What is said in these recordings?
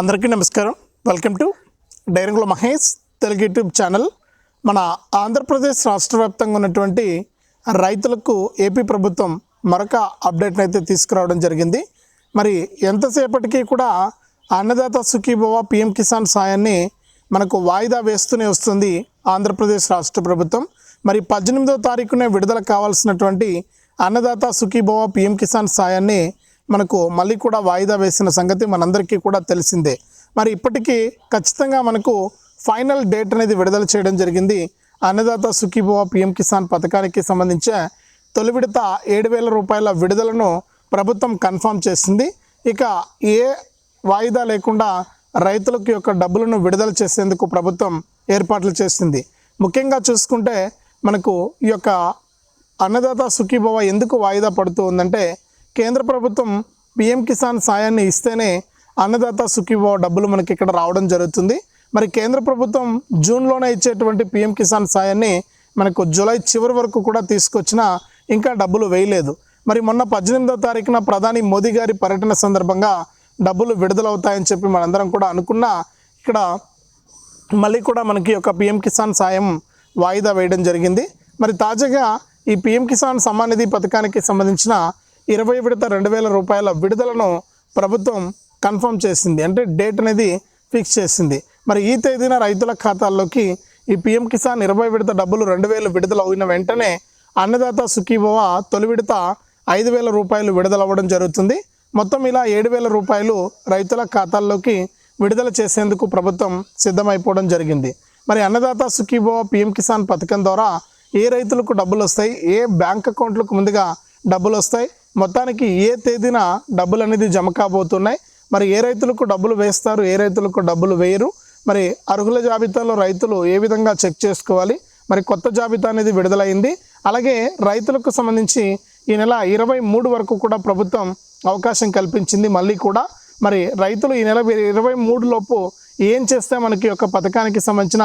అందరికీ నమస్కారం. Welcome to డైరంగుల మహేష్ తెలుగు యూట్యూబ్ ఛానల్. మన ఆంధ్రప్రదేశ్ రాష్ట్ర వ్యాప్తంగా ఉన్నటువంటి రైతులకు ఏపీ ప్రభుత్వం మరొక అప్డేట్ని అయితే తీసుకురావడం జరిగింది. మరి ఎంతసేపటికి కూడా అన్నదాత సుఖీభవ పిఎం కిసాన్ సాయాన్ని మనకు వాయిదా వేస్తూనే వస్తుంది ఆంధ్రప్రదేశ్ రాష్ట్ర ప్రభుత్వం. మరి పద్దెనిమిదో తారీఖునే విడుదల కావాల్సినటువంటి అన్నదాత సుఖీభవ పిఎం కిసాన్ సాయాన్ని మనకు మళ్ళీ కూడా వాయిదా వేసిన సంగతి మనందరికీ కూడా తెలిసిందే. మరి ఇప్పటికీ ఖచ్చితంగా మనకు ఫైనల్ డేట్ అనేది విడుదల చేయడం జరిగింది. అన్నదాత సుఖీభవ పిఎం కిసాన్ పథకానికి సంబంధించి తొలి విడత ఏడు వేల రూపాయల విడుదలను ప్రభుత్వం కన్ఫర్మ్ చేసింది. ఇక ఏ వాయిదా లేకుండా రైతులకు యొక్క డబ్బులను విడుదల చేసేందుకు ప్రభుత్వం ఏర్పాట్లు చేసింది. ముఖ్యంగా చూసుకుంటే మనకు ఈ యొక్క అన్నదాత సుఖీభవ ఎందుకు వాయిదా పడుతూ ఉందంటే కేంద్ర ప్రభుత్వం పిఎం కిసాన్ సాయాన్ని ఇస్తేనే అన్నదాత సుఖీభవ డబ్బులు మనకి ఇక్కడ రావడం జరుగుతుంది. మరి కేంద్ర ప్రభుత్వం జూన్లోనే ఇచ్చేటువంటి పిఎం కిసాన్ సాయాన్ని మనకు జూలై చివరి వరకు కూడా తీసుకొచ్చినా ఇంకా డబ్బులు వేయలేదు. మరి మొన్న పద్దెనిమిదో తారీఖున ప్రధాని మోదీ గారి పర్యటన సందర్భంగా డబ్బులు విడుదలవుతాయని చెప్పి మనందరం కూడా అనుకున్నా ఇక్కడ మళ్ళీ కూడా మనకి ఒక పిఎం కిసాన్ సాయం వాయిదా వేయడం జరిగింది. మరి తాజాగా ఈ పిఎం కిసాన్ సమ్మాన్ నిధి పథకానికి సంబంధించిన ఇరవై విడత రెండు వేల రూపాయల విడుదలను ప్రభుత్వం కన్ఫర్మ్ చేసింది. అంటే డేట్ అనేది ఫిక్స్ చేసింది. మరి ఈ తేదీన రైతుల ఖాతాల్లోకి ఈ పిఎం కిసాన్ ఇరవై విడత డబ్బులు రెండు వేలు విడుదల అయిన వెంటనే అన్నదాత సుఖీభవ తొలి విడత ఐదు వేల రూపాయలు విడుదలవ్వడం జరుగుతుంది. మొత్తం ఇలా ఏడు వేల రూపాయలు రైతుల ఖాతాల్లోకి విడుదల చేసేందుకు ప్రభుత్వం సిద్ధమైపోవడం జరిగింది. మరి అన్నదాత సుఖీభవ పిఎం కిసాన్ పథకం ద్వారా ఏ రైతులకు డబ్బులు వస్తాయి? ఏ బ్యాంక్ అకౌంట్లకు ముందుగా డబ్బులు వస్తాయి. మొత్తానికి ఏ తేదీన డబ్బులు అనేది జమ కాబోతున్నాయి. మరి ఏ రైతులకు డబ్బులు వేస్తారు? ఏ రైతులకు డబ్బులు వేయరు? మరి అర్హుల జాబితాలో రైతులు ఏ విధంగా చెక్ చేసుకోవాలి? మరి కొత్త జాబితా అనేది విడుదలైంది. అలాగే రైతులకు సంబంధించి ఈ నెల ఇరవై మూడు వరకు కూడా ప్రభుత్వం అవకాశం కల్పించింది. మళ్ళీ కూడా మరి రైతులు ఈ నెల ఇరవై మూడు లోపు ఏం చేస్తే మనకి ఒక పథకానికి సంబంధించిన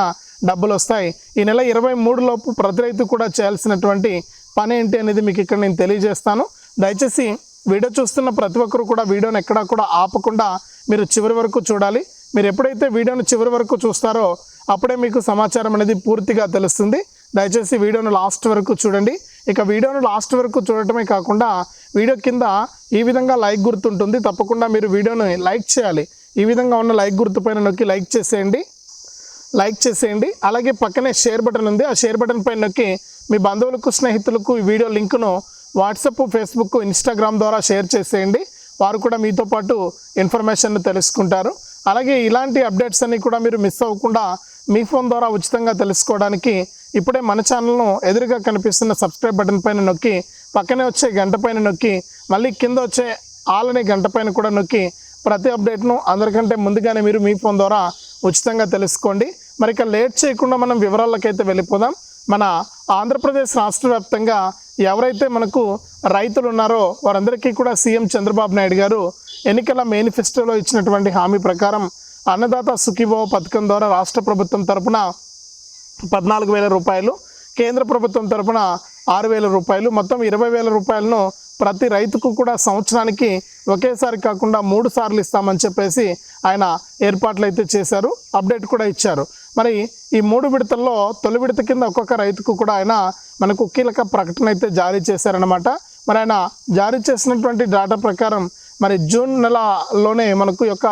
డబ్బులు వస్తాయి? ఈ నెల ఇరవై మూడు లోపు ప్రతి రైతు కూడా చేయాల్సినటువంటి పని ఏంటి అనేది మీకు ఇక్కడ నేను తెలియజేస్తాను. దయచేసి వీడియో చూస్తున్న ప్రతి ఒక్కరు కూడా వీడియోని ఎక్కడా కూడా ఆపకుండా మీరు చివరి వరకు చూడాలి. మీరు ఎప్పుడైతే వీడియోను చివరి వరకు చూస్తారో అప్పుడే మీకు సమాచారం అనేది పూర్తిగా తెలుస్తుంది. దయచేసి వీడియోను లాస్ట్ వరకు చూడండి. ఇక వీడియోను లాస్ట్ వరకు చూడటమే కాకుండా వీడియో కింద ఈ విధంగా లైక్ గుర్తుంటుంది. తప్పకుండా మీరు వీడియోని లైక్ చేయాలి. ఈ విధంగా ఉన్న లైక్ గుర్తు పైన నొక్కి లైక్ చేసేయండి. లైక్ చేసేయండి. అలాగే పక్కనే షేర్ బటన్ ఉంది. ఆ షేర్ బటన్ పైన నొక్కి మీ బంధువులకు స్నేహితులకు ఈ వీడియో లింకును వాట్సాప్ ఫేస్బుక్ ఇన్స్టాగ్రామ్ ద్వారా షేర్ చేసేయండి. వారు కూడా మీతో పాటు ఇన్ఫర్మేషన్ తెలుసుకుంటారు. అలాగే ఇలాంటి అప్డేట్స్ అన్నీ కూడా మీరు మిస్ అవ్వకుండా మీ ఫోన్ ద్వారా ఉచితంగా తెలుసుకోవడానికి ఇప్పుడే మన ఛానల్ను ఎదురుగా కనిపిస్తున్న సబ్స్క్రైబ్ బటన్ పైన నొక్కి పక్కనే వచ్చే గంట పైన నొక్కి మళ్ళీ కింద వచ్చే ఆల్ అనే గంట పైన కూడా నొక్కి ప్రతి అప్డేట్ను అందరికంటే ముందుగానే మీరు మీ ఫోన్ ద్వారా ఉచితంగా తెలుసుకోండి. మరి ఇక లేట్ చేయకుండా మనం వివరాలకైతే వెళ్ళిపోదాం. మన ఆంధ్రప్రదేశ్ రాష్ట్ర వ్యాప్తంగా ఎవరైతే మనకు రైతులు ఉన్నారో వారందరికీ కూడా సీఎం చంద్రబాబు నాయుడు గారు ఎన్నికల మేనిఫెస్టోలో ఇచ్చినటువంటి హామీ ప్రకారం అన్నదాత సుఖీభవ పథకం ద్వారా రాష్ట్ర ప్రభుత్వం తరపున పద్నాలుగు వేల రూపాయలు కేంద్ర ప్రభుత్వం తరపున ఆరు వేల రూపాయలు మొత్తం ఇరవై వేల రూపాయలను ప్రతి రైతుకు కూడా సంవత్సరానికి ఒకేసారి కాకుండా మూడు సార్లు ఇస్తామని చెప్పేసి ఆయన ఏర్పాట్లు అయితే చేశారు అప్డేట్ కూడా ఇచ్చారు. మరి ఈ మూడు విడతల్లో తొలి విడత కింద ఒక్కొక్క రైతుకు కూడా ఆయన మనకు కీలక ప్రకటన అయితే జారీ చేశారనమాట మరి ఆయన జారీ చేసినటువంటి డేటా ప్రకారం మరి జూన్ నెలలోనే మనకు యొక్క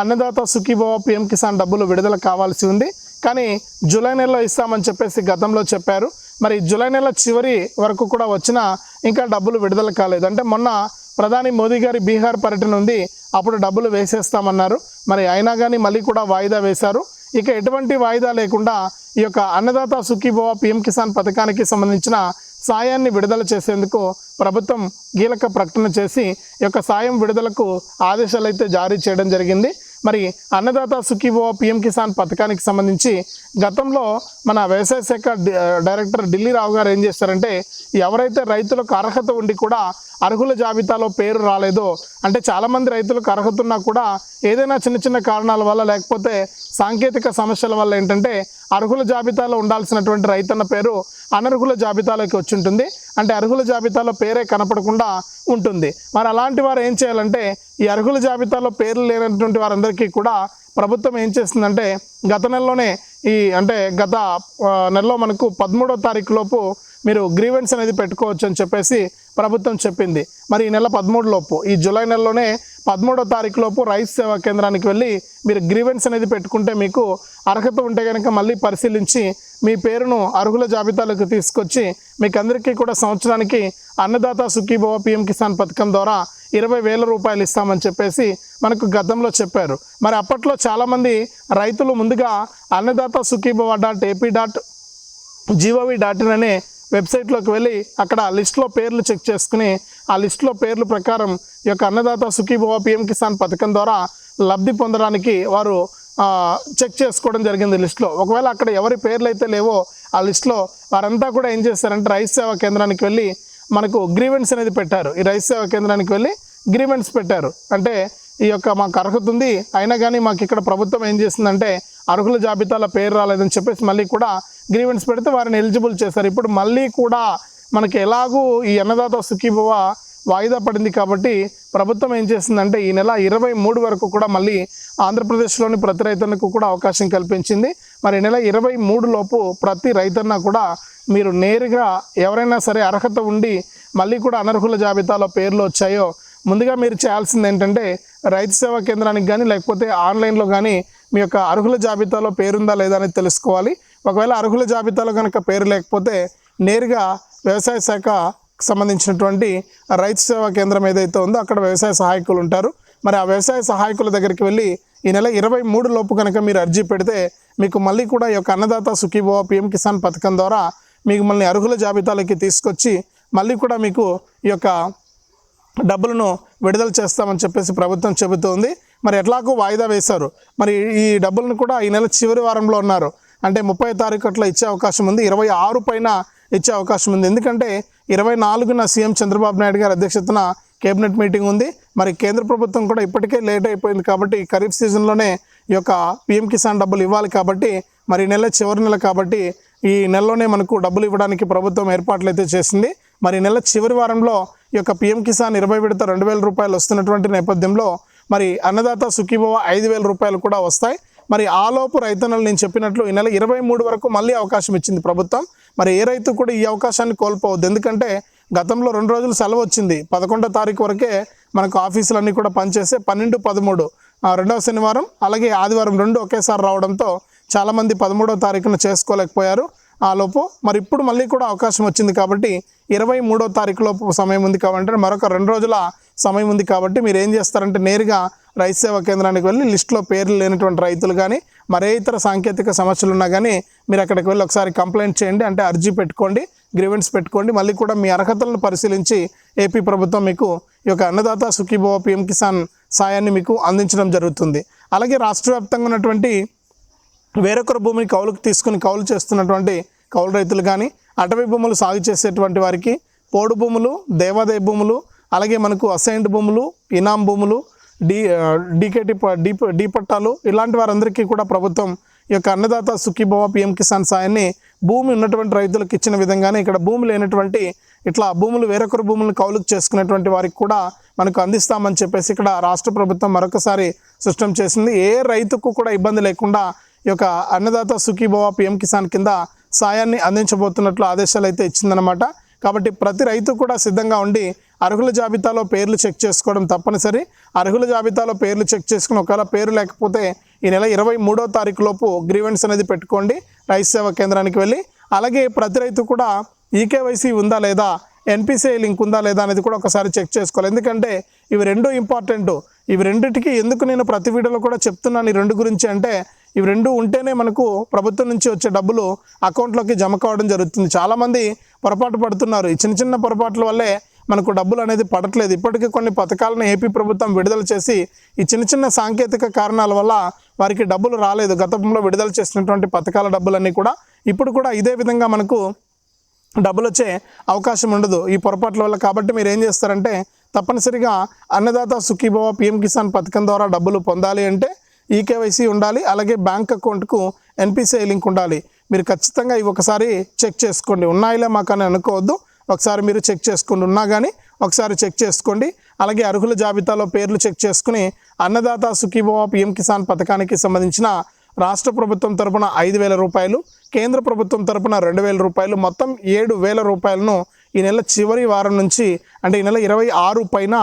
అన్నదాత సుఖీభవ పిఎం కిసాన్ డబ్బులు విడుదల కావాల్సి ఉంది. కానీ జూలై నెలలో ఇస్తామని చెప్పేసి గతంలో చెప్పారు. మరి జూలై నెల చివరి వరకు కూడా వచ్చినా ఇంకా డబ్బులు విడుదల కాలేదు. అంటే మొన్న ప్రధాని మోదీ గారి బీహార్ పర్యటన ఉంది. అప్పుడు డబ్బులు వేసేస్తామన్నారు. మరి అయినా కానీ మళ్ళీ కూడా వాయిదా వేశారు. ఇక ఎటువంటి వాయిదా లేకుండా ఈ యొక్క అన్నదాత సుఖీభవ పిఎం కిసాన్ పథకానికి సంబంధించిన సాయాన్ని విడుదల చేసేందుకు ప్రభుత్వం కీలక ప్రకటన చేసి ఈ యొక్క సాయం విడుదలకు ఆదేశాలు అయితే జారీ చేయడం జరిగింది. మరి అన్నదాత సుఖీభవ పిఎం కిసాన్ పథకానికి సంబంధించి గతంలో మన వ్యవసాయ శాఖ డైరెక్టర్ ఢిల్లీ రావు గారు ఏం చేస్తారంటే ఎవరైతే రైతులకు అర్హత ఉండి కూడా అర్హుల జాబితాలో పేరు రాలేదో అంటే చాలామంది రైతులకు అర్హత ఉన్నా కూడా ఏదైనా చిన్న చిన్న కారణాల వల్ల లేకపోతే సాంకేతిక సమస్యల వల్ల ఏంటంటే అర్హుల జాబితాలో ఉండాల్సినటువంటి రైతన్న పేరు అనర్హుల జాబితాలోకి వచ్చి ఉంటుంది. అంటే అర్హుల జాబితాలో పేరే కనపడకుండా ఉంటుంది. మరి అలాంటి వారు ఏం చేయాలంటే ఈ అర్హుల జాబితాలో పేర్లు లేనటువంటి వారందరికీ కూడా ప్రభుత్వం ఏం చేస్తుందంటే గత నెలలోనే ఈ అంటే గత నెలలో మనకు పదమూడో తారీఖు లోపు మీరు గ్రీవెన్స్ అనేది పెట్టుకోవచ్చు అని చెప్పేసి ప్రభుత్వం చెప్పింది. మరి ఈ నెల పదమూడు లోపు ఈ జూలై నెలలోనే పదమూడో తారీఖు లోపు రైతు సేవా కేంద్రానికి వెళ్ళి మీరు గ్రీవెన్స్ అనేది పెట్టుకుంటే మీకు అర్హత ఉంటే కనుక మళ్ళీ పరిశీలించి మీ పేరును అర్హుల జాబితాలోకి తీసుకొచ్చి మీకు అందరికీ కూడా సంవత్సరానికి అన్నదాత సుఖీభవ పిఎం కిసాన్ పథకం ద్వారా ఇరవై వేల రూపాయలు ఇస్తామని చెప్పేసి మనకు గతంలో చెప్పారు. మరి అప్పట్లో చాలామంది రైతులు ముందుగా Annadata Sukhibhava dot AP dot gov dot in అనే వెబ్సైట్లోకి వెళ్ళి అక్కడ లిస్ట్లో పేర్లు చెక్ చేసుకుని ఆ లిస్ట్లో పేర్ల ప్రకారం ఈ యొక్క అన్నదాత సుఖీభవ పిఎం కిసాన్ పథకం ద్వారా లబ్ధి పొందడానికి వారు చెక్ చేసుకోవడం జరిగింది లిస్ట్లో. ఒకవేళ అక్కడ ఎవరి పేర్లు అయితే లేవో ఆ లిస్ట్లో వారంతా కూడా ఏం చేస్తారంటే రైతు సేవా కేంద్రానికి వెళ్ళి మనకు గ్రీవెన్స్ అనేది పెట్టారు. ఈ రైతు సేవా కేంద్రానికి వెళ్ళి గ్రీవెంట్స్ పెట్టారు. అంటే ఈ యొక్క మాకు అర్హత ఉంది అయినా కానీ మాకు ఇక్కడ ప్రభుత్వం ఏం చేసిందంటే అర్హుల జాబితాలో పేరు రాలేదని చెప్పేసి మళ్ళీ కూడా గ్రీవెంట్స్ పెడితే వారిని ఎలిజిబుల్ చేశారు. ఇప్పుడు మళ్ళీ కూడా మనకి ఎలాగూ ఈ అన్నదాత సుఖీభవ వాయిదా పడింది కాబట్టి ప్రభుత్వం ఏం చేసిందంటే ఈ నెల ఇరవై మూడు వరకు కూడా మళ్ళీ ఆంధ్రప్రదేశ్లోని ప్రతి రైతన్నకు కూడా అవకాశం కల్పించింది. మరి ఈ నెల ఇరవై మూడు లోపు ప్రతి రైతన్న కూడా మీరు నేరుగా ఎవరైనా సరే అర్హత ఉండి మళ్ళీ కూడా అనర్హుల జాబితాలో పేర్లు వచ్చాయో ముందుగా మీరు చేయాల్సింది ఏంటంటే రైతు సేవా కేంద్రానికి కానీ లేకపోతే ఆన్లైన్లో కానీ మీ యొక్క అర్హుల జాబితాలో పేరుందా లేదా అనేది తెలుసుకోవాలి. ఒకవేళ అర్హుల జాబితాలో కనుక పేరు లేకపోతే నేరుగా వ్యవసాయ శాఖ సంబంధించినటువంటి రైతు సేవా కేంద్రం ఏదైతే ఉందో అక్కడ వ్యవసాయ సహాయకులు ఉంటారు. మరి ఆ వ్యవసాయ సహాయకుల దగ్గరికి వెళ్ళి ఈ నెల ఇరవై మూడు లోపు కనుక మీరు అర్జీ పెడితే మీకు మళ్ళీ కూడా ఈ యొక్క అన్నదాత సుఖీభవ పిఎం కిసాన్ పథకం ద్వారా మీకు మళ్ళీ అర్హుల జాబితాలోకి తీసుకొచ్చి మళ్ళీ కూడా మీకు ఈ యొక్క డబ్బులను విడుదల చేస్తామని చెప్పేసి ప్రభుత్వం చెబుతోంది. మరి ఎట్లాగో వాయిదా వేశారు. మరి ఈ డబ్బులను కూడా ఈ నెల చివరి వారంలో ఉన్నారు. అంటే ముప్పై తారీఖు అట్లా ఇచ్చే అవకాశం ఉంది. ఇరవై ఆరు పైన ఇచ్చే అవకాశం ఉంది. ఎందుకంటే ఇరవై నాలుగున సీఎం చంద్రబాబు నాయుడు గారి అధ్యక్షతన కేబినెట్ మీటింగ్ ఉంది. మరి కేంద్ర ప్రభుత్వం కూడా ఇప్పటికే లేట్ అయిపోయింది కాబట్టి ఖరీఫ్ సీజన్లోనే ఈ యొక్క పిఎం కిసాన్ డబ్బులు ఇవ్వాలి కాబట్టి మరి ఈ నెల చివరి నెల కాబట్టి ఈ నెలలోనే మనకు డబ్బులు ఇవ్వడానికి ప్రభుత్వం ఏర్పాట్లు అయితే చేసింది. మరి నెల చివరి వారంలో ఈ యొక్క పిఎం కిసాన్ ఇరవై విడత రెండు వేల రూపాయలు వస్తున్నటువంటి నేపథ్యంలో మరి అన్నదాత సుఖీభవ ఐదు వేల రూపాయలు కూడా వస్తాయి. మరి ఆలోపు రైతన్నలు నేను చెప్పినట్లు ఈ నెల ఇరవై మూడు వరకు మళ్ళీ అవకాశం ఇచ్చింది ప్రభుత్వం. మరి ఏ రైతు కూడా ఈ అవకాశాన్ని కోల్పోవద్దు. ఎందుకంటే గతంలో రెండు రోజులు సెలవు వచ్చింది. పదకొండో తారీఖు వరకే మనకు ఆఫీసులన్నీ కూడా పనిచేసే పన్నెండు పదమూడు రెండవ శనివారం అలాగే ఆదివారం రెండు ఒకేసారి రావడంతో చాలామంది పదమూడో తారీఖున చేసుకోలేకపోయారు. ఆ లోపు మరి ఇప్పుడు మళ్ళీ కూడా అవకాశం వచ్చింది కాబట్టి ఇరవై మూడో తారీఖు లోపు సమయం ఉంది కాబట్టి మరొక రెండు రోజుల సమయం ఉంది కాబట్టి మీరు ఏం చేస్తారంటే నేరుగా రైతు సేవా కేంద్రానికి వెళ్ళి లిస్టులో పేర్లు లేనటువంటి రైతులు కానీ మరే ఇతర సాంకేతిక సమస్యలు ఉన్నా కానీ మీరు అక్కడికి వెళ్ళి ఒకసారి కంప్లైంట్ చేయండి అంటే అర్జీ పెట్టుకోండి గ్రీవెన్స్ పెట్టుకోండి. మళ్ళీ కూడా మీ అర్హతలను పరిశీలించి ఏపీ ప్రభుత్వం మీకు ఈ యొక్క అన్నదాత సుఖీభవ పిఎం కిసాన్ సాయాన్ని మీకు అందించడం జరుగుతుంది. అలాగే రాష్ట్ర వ్యాప్తంగా ఉన్నటువంటి వేరొకరు భూమిని కౌలుకు తీసుకుని కౌలు చేస్తున్నటువంటి కౌలు రైతులు కానీ అటవీ భూములు సాగు చేసేటువంటి వారికి పోడు భూములు దేవాదాయ భూములు అలాగే మనకు అసైన్డ్ భూములు ఇనాం భూములు డి డీకేటి డీ డీ పట్టాలు ఇలాంటి వారందరికీ కూడా ప్రభుత్వం ఈ యొక్క అన్నదాత సుఖీభవ పిఎం కిసాన్ సాయాన్ని భూమి ఉన్నటువంటి రైతులకు ఇచ్చిన విధంగానే ఇక్కడ భూమి లేనటువంటి ఇట్లా భూములు వేరొకరు భూములను కౌలుకు చేసుకునేటువంటి వారికి కూడా మనకు అందిస్తామని చెప్పేసి ఇక్కడ రాష్ట్ర ప్రభుత్వం మరొకసారి స్పష్టం చేసింది. ఏ రైతుకు కూడా ఇబ్బంది లేకుండా ఈ యొక్క అన్నదాత సుఖీభవ పిఎం కిసాన్ కింద సాయాన్ని అందించబోతున్నట్లు ఆదేశాలు అయితే ఇచ్చిందనమాట కాబట్టి ప్రతి రైతు కూడా సిద్ధంగా ఉండి అర్హుల జాబితాలో పేర్లు చెక్ చేసుకోవడం తప్పనిసరి. అర్హుల జాబితాలో పేర్లు చెక్ చేసుకుని ఒకవేళ పేరు లేకపోతే ఈ నెల ఇరవై మూడో తారీఖు లోపు గ్రీవెన్స్ అనేది పెట్టుకోండి. రైతు సేవా కేంద్రానికి వెళ్ళి. అలాగే ప్రతి రైతు కూడా ఈకేవైసీ ఉందా లేదా ఎన్పిసిఐ లింక్ ఉందా లేదా అనేది కూడా ఒకసారి చెక్ చేసుకోవాలి. ఎందుకంటే ఇవి రెండు ఇంపార్టెంట్. ఇవి రెండిటికి ఎందుకు నేను ప్రతి వీడియోలో కూడా చెప్తున్నాను ఈ రెండు గురించి అంటే ఇవి రెండు ఉంటేనే మనకు ప్రభుత్వం నుంచి వచ్చే డబ్బులు అకౌంట్లోకి జమ కావడం జరుగుతుంది. చాలామంది పొరపాటు పడుతున్నారు. ఈ చిన్న చిన్న పొరపాట్ల వల్లే మనకు డబ్బులు అనేది పడట్లేదు. ఇప్పటికీ కొన్ని పథకాలను ఏపీ ప్రభుత్వం విడుదల చేసి ఈ చిన్న చిన్న సాంకేతిక కారణాల వల్ల వారికి డబ్బులు రాలేదు. గతంలో విడుదల చేసినటువంటి పథకాల డబ్బులన్నీ కూడా ఇప్పుడు కూడా ఇదే విధంగా మనకు డబ్బులు వచ్చే అవకాశం ఉండదు ఈ పొరపాట్ల వల్ల. కాబట్టి మీరు ఏం చేస్తారంటే తప్పనిసరిగా అన్నదాత సుఖీభవ పిఎం కిసాన్ పథకం ద్వారా డబ్బులు పొందాలి అంటే ఈకేవైసీ ఉండాలి అలాగే బ్యాంక్ అకౌంట్కు ఎన్పిసిఐ లింక్ ఉండాలి. మీరు ఖచ్చితంగా ఇవి ఒకసారి చెక్ చేసుకోండి. ఉన్నాయిలే మాకు అని అనుకోవద్దు. ఒకసారి మీరు చెక్ చేసుకోండి. ఉన్నా కానీ ఒకసారి చెక్ చేసుకోండి. అలాగే అర్హుల జాబితాలో పేర్లు చెక్ చేసుకుని అన్నదాత సుఖీభవ పిఎం కిసాన్ పథకానికి సంబంధించిన రాష్ట్ర ప్రభుత్వం తరపున ఐదు వేల రూపాయలు కేంద్ర ప్రభుత్వం తరపున రెండు వేల రూపాయలు మొత్తం ఏడు వేల రూపాయలను ఈ నెల చివరి వారం నుంచి అంటే ఈ నెల ఇరవై ఆరు పైన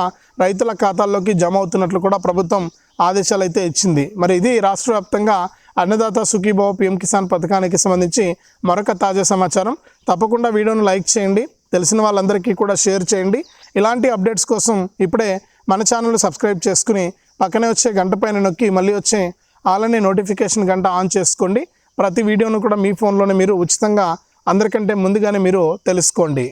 రైతుల ఖాతాల్లోకి జమ అవుతున్నట్లు కూడా ప్రభుత్వం ఆదేశాలు అయితే ఇచ్చింది. మరి ఇది రాష్ట్ర వ్యాప్తంగా అన్నదాత సుఖీభావ పిఎం కిసాన్ పథకానికి సంబంధించి మరొక తాజా సమాచారం. తప్పకుండా వీడియోను లైక్ చేయండి. తెలిసిన వాళ్ళందరికీ కూడా షేర్ చేయండి. ఇలాంటి అప్డేట్స్ కోసం ఇప్పుడే మన ఛానల్ సబ్స్క్రైబ్ చేసుకుని పక్కనే వచ్చే గంట పైన నొక్కి మళ్ళీ వచ్చే ఆలనే నోటిఫికేషన్ గంట ఆన్ చేసుకోండి. ప్రతి వీడియోను కూడా మీ ఫోన్లోనే మీరు ఉచితంగా అందరికంటే ముందుగానే మీరు తెలుసుకోండి.